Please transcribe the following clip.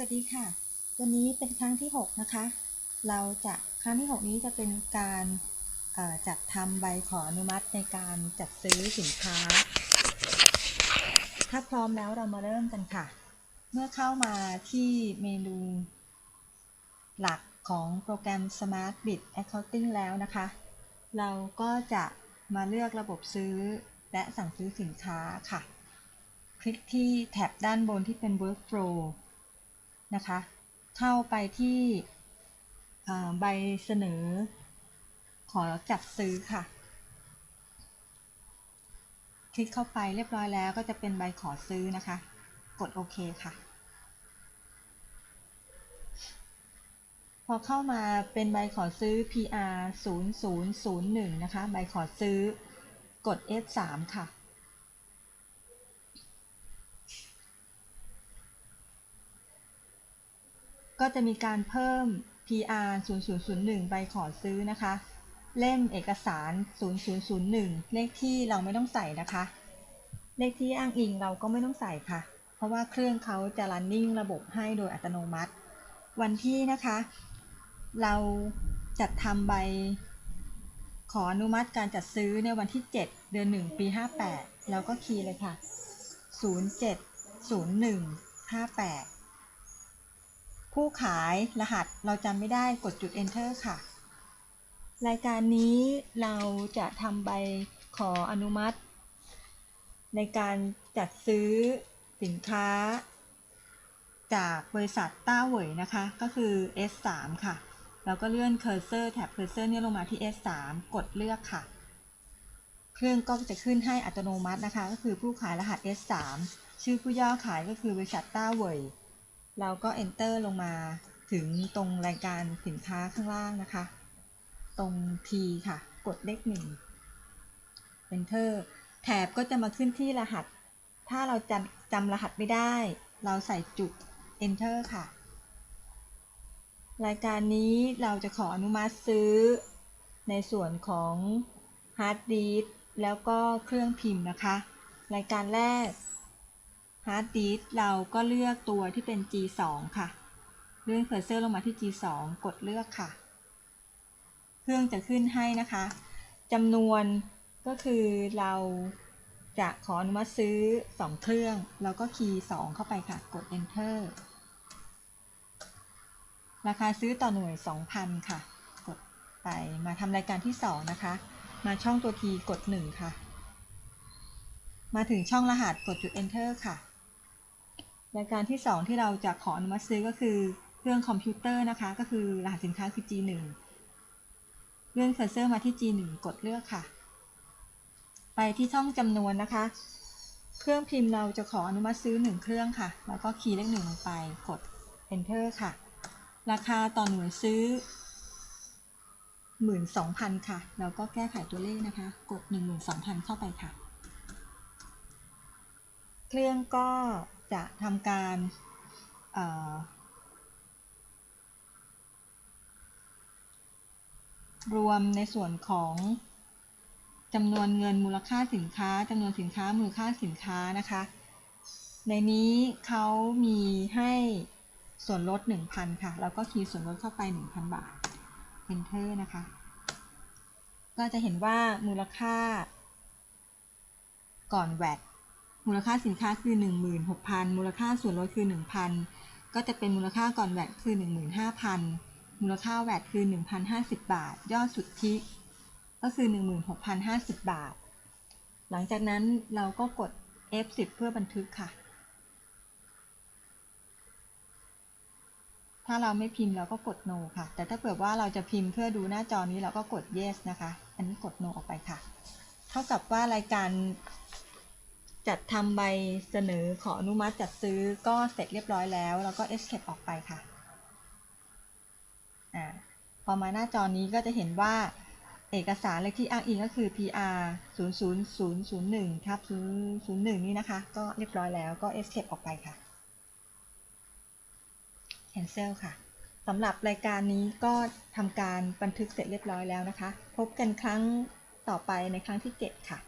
สวัสดีค่ะ วันนี้เป็นครั้งที่ 6 นะคะ เราจะครั้งที่ 6 นี้จะเป็นการจัดทำใบขออนุมัติในการจัดซื้อสินค้า ถ้าพร้อมแล้วเรามาเริ่มกันค่ะ เมื่อเข้ามาที่เมนูหลักของโปรแกรม Smart Bid Accounting แล้วนะคะ เราก็จะมาเลือกระบบซื้อและสั่งซื้อสินค้าค่ะ คลิกที่แท็บด้านบนที่เป็น Workflow นะคะ เข้าไปที่ใบเสนอ ขอจัดซื้อค่ะ คลิกเข้าไปเรียบร้อยแล้วก็จะเป็นใบขอซื้อนะคะ กดโอเคค่ะ พอเข้ามาเป็นใบขอซื้อ PR 0001 นะคะ ใบขอซื้อกด F3 ค่ะ ก็จะมีการเพิ่ม PR 0001 ใบขอซื้อนะคะ เล่มเอกสาร 0001 เลขที่เราไม่ต้องใส่นะคะ เลขที่อ้างอิงเราก็ไม่ต้องใส่ค่ะ เพราะว่าเครื่องเขาจะ running ระบบให้โดยอัตโนมัติ วันที่นะคะ เราจัดทำใบขออนุมัติการจัดซื้อในวันที่ 7 เดือน 1 ปี 58 แล้วก็คีย์เลยค่ะ 070158 ผู้ขายรหัสเราจำไม่ได้กดจุด enter ค่ะ รายการนี้เราจะทำใบขออนุมัติ ในการจัดซื้อสินค้า จากบริษัทต้าเหวยนะคะ ก็คือ S3 ค่ะ เราก็เลื่อนเคอร์เซอร์แท็บเคอร์เซอร์เนี่ยลงมาที่ S3 กดเลือกค่ะ เครื่องก็จะขึ้นให้อัตโนมัตินะคะ ก็คือผู้ขายรหัส S3 ชื่อผู้ย่อขายก็คือบริษัทต้าเหวย เราก็ enter ลงมาถึงตรงรายการสินค้าข้างล่างนะคะ ตรง T ค่ะ กดเลขหนึ่ง enter แถบก็จะมาขึ้นที่รหัส ถ้าเราจำจำรหัสไม่ได้ เราใส่จุด enter ค่ะ รายการนี้เราจะขออนุมัติซื้อ ในส่วนของ hard disk แล้วก็เครื่องพิมพ์นะคะ รายการแรก hard disk เราก็เลือกตัวที่เป็น G2 ค่ะ เลื่อนเคอร์เซอร์ลงมาที่ G2 กดเลือกค่ะ เครื่องจะขึ้นให้นะคะจำนวนก็คือเราจะขออนุมัติซื้อ 2 เครื่อง แล้วก็คีย์ 2 เข้าไปค่ะ กด enter ราคาซื้อต่อหน่วย 2,000 ค่ะ กดไปมาทำรายการที่ 2 นะคะ มาช่องตัว T กด 1 ค่ะ มาถึงช่องรหัสกดจุด enter ค่ะ รายการที่ 2 ที่เราจะขออนุมัติซื้อก็คือเครื่องคอมพิวเตอร์นะคะ ก็คือรหัสสินค้าคือ G1 เลื่อนเคอร์เซอร์มาที่ G1 กดเลือกค่ะ ไปที่ช่องจำนวนนะคะ เครื่องพิมพ์เราจะขออนุมัติซื้อ 1 เครื่องค่ะ แล้วก็คีย์เลขหนึ่งลงไปกด enter ค่ะ ราคาต่อหน่วยซื้อ 12,000 ค่ะ แล้วก็แก้ไขตัวเลขนะคะ กด 12,000 เข้าไปค่ะ เครื่องก็ จะทำการรวมในส่วนของจำนวนเงินมูลค่าสินค้าจำนวนสินค้ามูลค่าสินค้านะคะ ในนี้เขามีให้ส่วนลด 1,000 ค่ะ แล้วก็คีย์ส่วนลดเข้าไป 1,000 บาท enter นะคะ ก็จะเห็นว่ามูลค่าก่อนแวด มูลค่าสินค้าคือ 16,000 มูลค่าส่วนลดคือ 1,000 ก็จะเป็นมูลค่าก่อนแวดคือ 15,000 มูลค่าแวดคือ 1,050 บาท ยอดสุทธิ ก็คือ 16,050 บาท หลังจากนั้นเราก็กด F10 เพื่อบันทึกค่ะ ถ้าเราไม่พิมพ์เราก็กด no ค่ะ แต่ถ้าเผื่อว่าเราจะพิมพ์เพื่อดูหน้าจอนี้เราก็กด yes นะคะ อันนี้กด no ออกไปค่ะ เท่ากับว่ารายการ จัดทำใบเสนอขออนุมัติจัดซื้อก็เสร็จเรียบร้อยแล้ว แล้วก็ escape ออกไปค่ะอ่าพอมาหน้าจอนี้ก็จะเห็นว่าเอกสารเลขที่อ้างอิงก็คือ PR 00001ทับ001 นี่นะคะ ก็เรียบร้อยแล้วก็ escape ออกไปค่ะ cancel ค่ะสำหรับรายการนี้ก็ทำการบันทึกเสร็จเรียบร้อยแล้วนะคะ พบกันครั้งต่อไปในครั้งที่ 7 ค่ะ